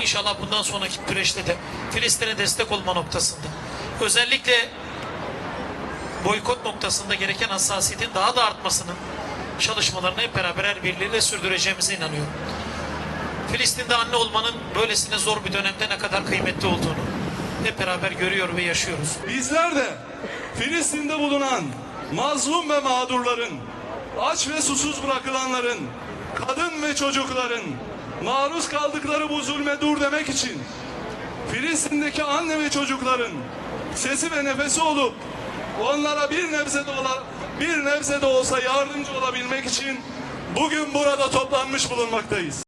İnşallah bundan sonraki süreçte de Filistin'e destek olma noktasında özellikle boykot noktasında gereken hassasiyetin daha da artmasının çalışmalarını hep beraber el birliğiyle sürdüreceğimize inanıyorum. Filistin'de anne olmanın böylesine zor bir dönemde ne kadar kıymetli olduğunu hep beraber görüyor ve yaşıyoruz. Bizler de Filistin'de bulunan mazlum ve mağdurların, aç ve susuz bırakılanların, kadın ve çocukların maruz kaldıkları bu zulme dur demek için Filistin'deki anne ve çocukların sesi ve nefesi olup onlara bir nebze de ola, bir nebze de olsa yardımcı olabilmek için bugün burada toplanmış bulunmaktayız.